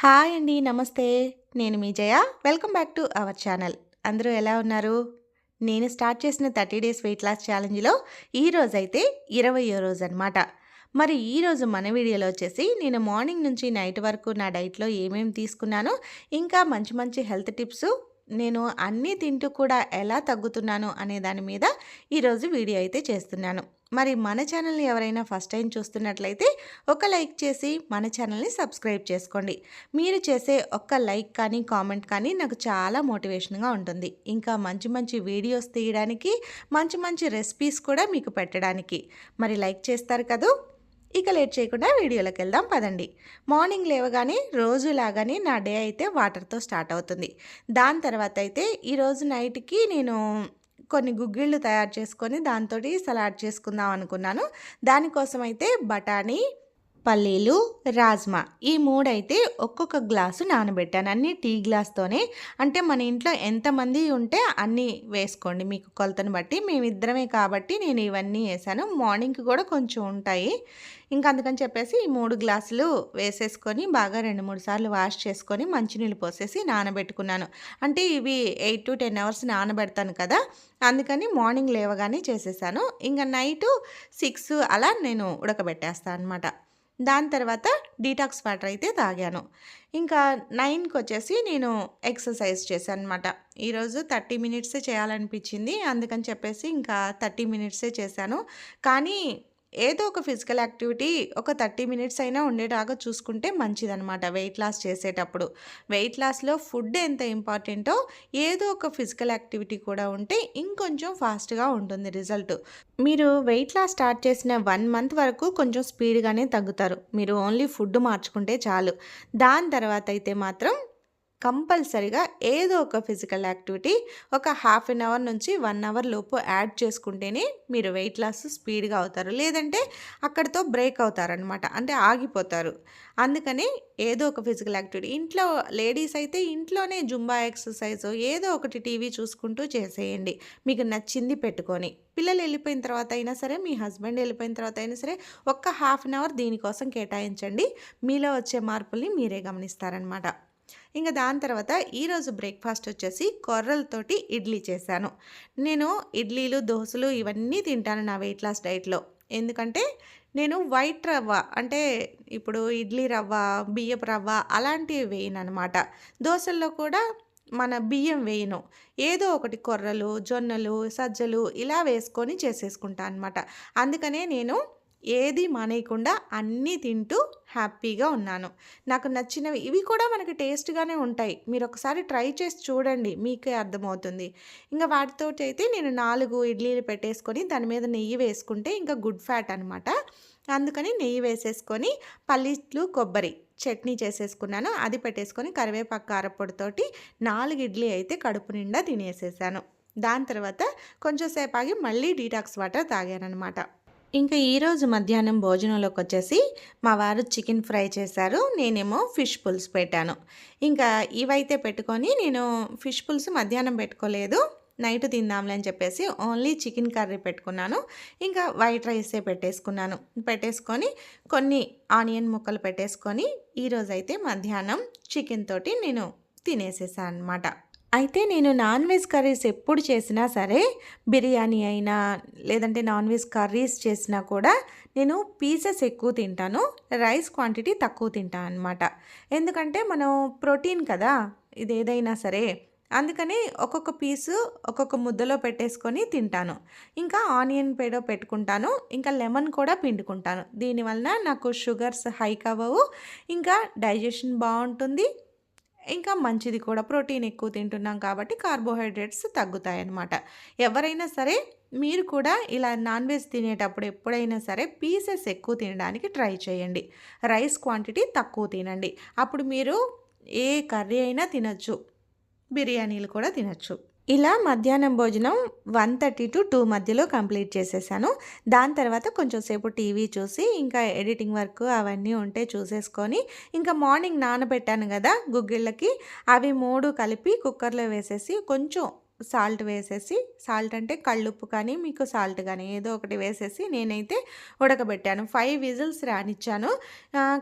Hi అండి నమస్తే. నేను మీ Jaya. Welcome back to our channel. అందరూ ఎలా ఉన్నారు? నేను స్టార్ట్ చేసిన థర్టీ డేస్ వెయిట్ లాస్ ఛాలెంజ్లో ఈ రోజైతే ఇరవయో రోజు అనమాట మరి ఈరోజు మన వీడియోలో వచ్చేసి నేను మార్నింగ్ నుంచి నైట్ వరకు నా డైట్లో ఏమేమి తీసుకున్నాను ఇంకా మంచి మంచి హెల్త్ టిప్స్ నేను అన్నీ తింటూ కూడా ఎలా తగ్గుతున్నాను అనే దాని మీద ఈరోజు వీడియో అయితే చేస్తున్నాను. మరి మన ఛానల్ని ఎవరైనా ఫస్ట్ టైం చూస్తున్నట్లయితే ఒక లైక్ చేసి మన ఛానల్ని సబ్స్క్రైబ్ చేసుకోండి. మీరు చేసే ఒక్క లైక్ కానీ కామెంట్ కానీ నాకు చాలా మోటివేషన్గా ఉంటుంది. ఇంకా మంచి మంచి వీడియోస్ తీయడానికి మంచి మంచి రెసిపీస్ కూడా మీకు పెట్టడానికి. మరి లైక్ చేస్తారు కదూ? ఇక లేట్ చేయకుండా వీడియోలోకి వెళ్దాం పదండి. మార్నింగ్ లేవగానే రోజులాగానే నా డే అయితే వాటర్తో స్టార్ట్ అవుతుంది. దాని తర్వాత అయితే ఈరోజు నైట్కి నేను కొన్ని గుగ్గిళ్ళు తయారు చేసుకొని దాంతో సలాడ్ చేసుకుందాం అనుకున్నాను. దానికోసం అయితే బఠానీ పల్లీలు రాజ్మా ఈ మూడైతే ఒక్కొక్క గ్లాసు నానబెట్టాను. అన్ని టీ గ్లాస్తోనే. అంటే మన ఇంట్లో ఎంతమంది ఉంటే అన్నీ వేసుకోండి మీకు కొలతను బట్టి. మేమిద్దరమే కాబట్టి నేను ఇవన్నీ వేసాను. మార్నింగ్కి కూడా కొంచెం ఉంటాయి. ఇంకా అందుకని చెప్పేసి ఈ మూడు గ్లాసులు వేసేసుకొని బాగా రెండు మూడు సార్లు వాష్ చేసుకొని మంచినీళ్ళు పోసేసి నానబెట్టుకున్నాను. అంటే ఇవి ఎయిట్ టు టెన్ అవర్స్ నానబెడతాను కదా. అందుకని మార్నింగ్ లేవగానే చేసేసాను. ఇంకా నైటు సిక్స్ అలా నేను ఉడకబెట్టేస్తాను అనమాట దాని తర్వాత డీటాక్స్ వాటర్ అయితే తాగాను. ఇంకా నైన్కి వచ్చేసి నేను ఎక్సర్సైజ్ చేశాను అనమాట ఈరోజు థర్టీ మినిట్సే చేయాలనిపించింది. అందుకని చెప్పేసి ఇంకా థర్టీ మినిట్సే చేశాను. కానీ ఏదో ఒక ఫిజికల్ యాక్టివిటీ ఒక థర్టీ మినిట్స్ అయినా ఉండేలాగా చూసుకుంటే మంచిదనమాట వెయిట్ లాస్ చేసేటప్పుడు. వెయిట్ లాస్లో ఫుడ్ ఎంత ఇంపార్టెంటో ఏదో ఒక ఫిజికల్ యాక్టివిటీ కూడా ఉంటే ఇంకొంచెం ఫాస్ట్గా ఉంటుంది రిజల్ట్. మీరు వెయిట్ లాస్ స్టార్ట్ చేసిన వన్ మంత్ వరకు కొంచెం స్పీడ్గానే తగ్గుతారు. మీరు ఓన్లీ ఫుడ్ మార్చుకుంటే చాలు. దాని తర్వాత అయితే మాత్రం కంపల్సరిగా ఏదో ఒక ఫిజికల్ యాక్టివిటీ ఒక హాఫ్ అన్ అవర్ నుంచి వన్ అవర్ లోపు యాడ్ చేసుకుంటేనే మీరు వెయిట్ లాస్ స్పీడ్గా అవుతారు. లేదంటే అక్కడితో బ్రేక్ అవుతారనమాట అంటే ఆగిపోతారు. అందుకని ఏదో ఒక ఫిజికల్ యాక్టివిటీ ఇంట్లో లేడీస్ అయితే ఇంట్లోనే జుంబా ఎక్సర్సైజ్ ఏదో ఒకటి టీవీ చూసుకుంటూ చేసేయండి. మీకు నచ్చింది పెట్టుకొని. పిల్లలు వెళ్ళిపోయిన తర్వాత అయినా సరే మీ హస్బెండ్ వెళ్ళిపోయిన తర్వాత అయినా సరే ఒక్క హాఫ్ అన్ అవర్ దీనికోసం కేటాయించండి. మీలో వచ్చే మార్పుల్ని మీరే గమనిస్తారనమాట ఇంకా దాని తర్వాత ఈరోజు బ్రేక్ఫాస్ట్ వచ్చేసి కొర్రలతోటి ఇడ్లీ చేశాను. నేను ఇడ్లీలు దోశలు ఇవన్నీ తింటాను నా వెయిట్ లాస్ డైట్లో ఎందుకంటే నేను వైట్ రవ్వ అంటే ఇప్పుడు ఇడ్లీ రవ్వ బియ్యపు రవ్వ అలాంటివి వేయను అనమాట దోశల్లో కూడా మన బియ్యం వేయను. ఏదో ఒకటి కొర్రలు జొన్నలు సజ్జలు ఇలా వేసుకొని చేసేసుకుంటాను అనమాట అందుకనే నేను ఏది మానేయకుండా అన్నీ తింటూ హ్యాపీగా ఉన్నాను. నాకు నచ్చినవి ఇవి కూడా మనకి టేస్ట్గానే ఉంటాయి. మీరు ఒకసారి ట్రై చేసి చూడండి మీకే అర్థమవుతుంది. ఇంకా వాటితో అయితే నేను నాలుగు ఇడ్లీలు పెట్టేసుకొని దాని మీద నెయ్యి వేసుకుంటే ఇంకా గుడ్ ఫ్యాట్ అనమాట అందుకని నెయ్యి వేసేసుకొని పల్లీలు కొబ్బరి చట్నీ చేసేసుకున్నాను. అది పెట్టేసుకొని కరివేపాకు కారపొడితోటి నాలుగు ఇడ్లీ అయితే కడుపు నిండా తినేసేసాను. దాని తర్వాత కొంచెం సేపు ఆగి మళ్ళీ డీటాక్స్ వాటర్ తాగానమాట ఇంకా ఈరోజు మధ్యాహ్నం భోజనంలోకి వచ్చేసి మా వారు చికెన్ ఫ్రై చేశారు. నేనేమో ఫిష్ పులుసు పెట్టాను. ఇంకా ఇవైతే పెట్టుకొని నేను ఫిష్ పులుసు మధ్యాహ్నం పెట్టుకోలేదు. నైట్ తిందాంలే అని చెప్పేసి ఓన్లీ చికెన్ కర్రీ పెట్టుకున్నాను. ఇంకా వైట్ రైసే పెట్టేసుకున్నాను. పెట్టేసుకొని కొన్ని ఆనియన్ ముక్కలు పెట్టేసుకొని ఈరోజైతే మధ్యాహ్నం చికెన్ తోటి నేను తినేసేసాను అనమాట అయితే నేను నాన్ వెజ్ కర్రీస్ ఎప్పుడు చేసినా సరే బిర్యానీ అయినా లేదంటే నాన్ వెజ్ కర్రీస్ చేసినా కూడా నేను పీసెస్ ఎక్కువ తింటాను రైస్ క్వాంటిటీ తక్కువ తింటాను అనమాట ఎందుకంటే మనం ప్రోటీన్ కదా ఇది ఏదైనా సరే. అందుకని ఒక్కొక్క పీసు ఒక్కొక్క ముద్దలో పెట్టేసుకొని తింటాను. ఇంకా ఆనియన్ పేడో పెట్టుకుంటాను ఇంకా లెమన్ కూడా పిండుకుంటాను. దీనివలన నాకు షుగర్స్ హైక్ అవ్వవు ఇంకా డైజెషన్ బాగుంటుంది ఇంకా మంచిది కూడా. ప్రోటీన్ ఎక్కువ తింటున్నాం కాబట్టి కార్బోహైడ్రేట్స్ తగ్గుతాయి అన్నమాట ఎవరైనా సరే మీరు కూడా ఇలా నాన్ వెజ్ తినేటప్పుడు ఎప్పుడైనా సరే పీసెస్ ఎక్కువ తినడానికి ట్రై చేయండి. రైస్ క్వాంటిటీ తక్కువ తినండి. అప్పుడు మీరు ఏ కర్రీ అయినా తినచ్చు. బిర్యానీలు కూడా తినచ్చు. ఇలా మధ్యాహ్నం భోజనం వన్ థర్టీ టు టూ మధ్యలో కంప్లీట్ చేసేసాను. దాని తర్వాత కొంచెం సేపు టీవీ చూసి ఇంకా ఎడిటింగ్ వర్క్ అవన్నీ ఉంటే చూసేసుకొని ఇంకా మార్నింగ్ నానబెట్టాను కదా గుగ్గిళ్ళకి అవి మూడు కలిపి కుక్కర్లో వేసేసి కొంచెం సాల్ట్ వేసేసి సాల్ట్ అంటే కళ్ళుప్పు కానీ మీకు సాల్ట్ కానీ ఏదో ఒకటి వేసేసి నేనైతే ఉడకబెట్టాను. ఫైవ్ విజిల్స్ రానిచ్చాను.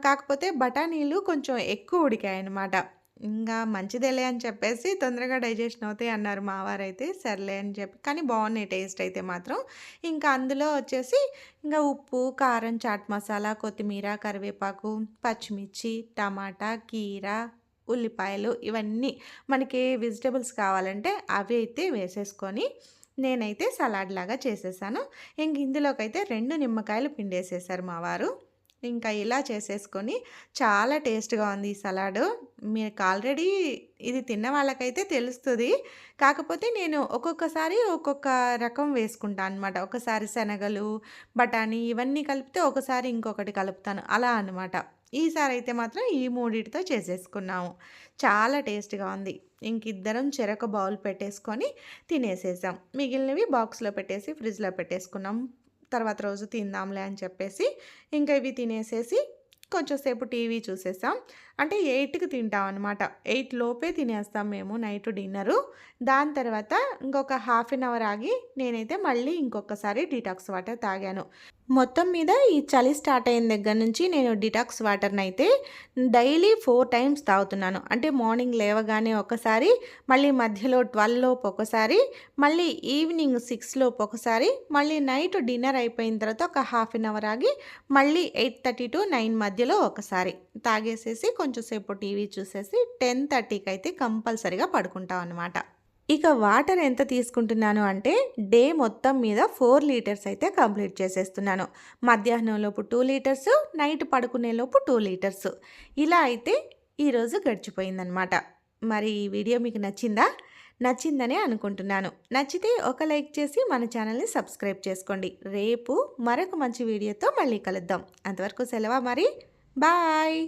కాకపోతే బఠానీలు కొంచెం ఎక్కువ ఉడికాయన్నమాట. ఇంకా మంచిదేలే అని చెప్పేసి తొందరగా డైజెషన్ అవుతాయి అన్నారు మావారు అయితే సర్లే అని చెప్పి కానీ బాగున్నాయి టేస్ట్ అయితే మాత్రం. ఇంకా అందులో వచ్చేసి ఇంకా ఉప్పు కారం చాట్ మసాలా కొత్తిమీర కరివేపాకు పచ్చిమిర్చి టమాటా కీర ఉల్లిపాయలు ఇవన్నీ మనకి వెజిటబుల్స్ కావాలంటే అవి అయితే వేసేసుకొని నేనైతే సలాడ్ లాగా చేసేసాను. ఇంక ఇందులోకైతే రెండు నిమ్మకాయలు పిండేసేసారు మా వారు. ఇంకా ఇలా చేసేసుకొని చాలా టేస్ట్గా ఉంది ఈ సలాడ్. మీకు ఆల్రెడీ ఇది తిన్న వాళ్ళకైతే తెలుస్తుంది. కాకపోతే నేను ఒక్కొక్కసారి ఒక్కొక్క రకం వేసుకుంటాను అనమాట ఒకసారి శనగలు బఠానీ ఇవన్నీ కలిపితే ఒకసారి ఇంకొకటి కలుపుతాను. అలా అనమాట ఈసారి అయితే మాత్రం ఈ మూడిటితో చేసేసుకున్నాము. చాలా టేస్ట్గా ఉంది. ఇంక ఇద్దరం చెరొక బౌల్ పెట్టేసుకొని తినేసేసాం. మిగిలినవి బాక్స్లో పెట్టేసి ఫ్రిడ్జ్లో పెట్టేసుకున్నాం. తర్వాత రోజు తిందాంలే అని చెప్పేసి ఇంకా ఇవి తినేసేసి కొంచెంసేపు టీవీ చూసేసాం. అంటే ఎయిట్కి తింటాం అనమాట ఎయిట్ లోపే తినేస్తాం మేము నైట్ డిన్నరు. దాని తర్వాత ఇంకొక హాఫ్ అన్ అవర్ ఆగి నేనైతే మళ్ళీ ఇంకొకసారి డీటాక్స్ వాటర్ తాగాను. మొత్తం మీద ఈ చలి స్టార్ట్ అయిన దగ్గర నుంచి నేను డిటాక్స్ వాటర్ని అయితే డైలీ ఫోర్ టైమ్స్ తాగుతున్నాను. అంటే మార్నింగ్ లేవగానే ఒకసారి మళ్ళీ మధ్యలో ట్వెల్వ్ లోపు ఒకసారి మళ్ళీ ఈవినింగ్ సిక్స్ లోపు ఒకసారి మళ్ళీ నైట్ డిన్నర్ అయిపోయిన తర్వాత ఒక హాఫ్ అన్ అవర్ ఆగి మళ్ళీ ఎయిట్ థర్టీ టు నైన్ మధ్యలో ఒకసారి తాగేసేసి కొంచెం సేపు టీవీ చూసేసి టెన్ థర్టీకి అయితే కంపల్సరీగా పడుకుంటాం అనమాట ఇక వాటర్ ఎంత తీసుకుంటున్నాను అంటే డే మొత్తం మీద ఫోర్ లీటర్స్ అయితే కంప్లీట్ చేసేస్తున్నాను. మధ్యాహ్నంలోపు టూ లీటర్స్ నైట్ పడుకునేలోపు టూ లీటర్స్. ఇలా అయితే ఈరోజు గడిచిపోయిందనమాట మరి ఈ వీడియో మీకు నచ్చిందా? నచ్చిందనే అనుకుంటున్నాను. నచ్చితే ఒక లైక్ చేసి మన ఛానల్ని సబ్స్క్రైబ్ చేసుకోండి. రేపు మరొక మంచి వీడియోతో మళ్ళీ కలుద్దాం. అంతవరకు సెలవా మరి? బాయ్!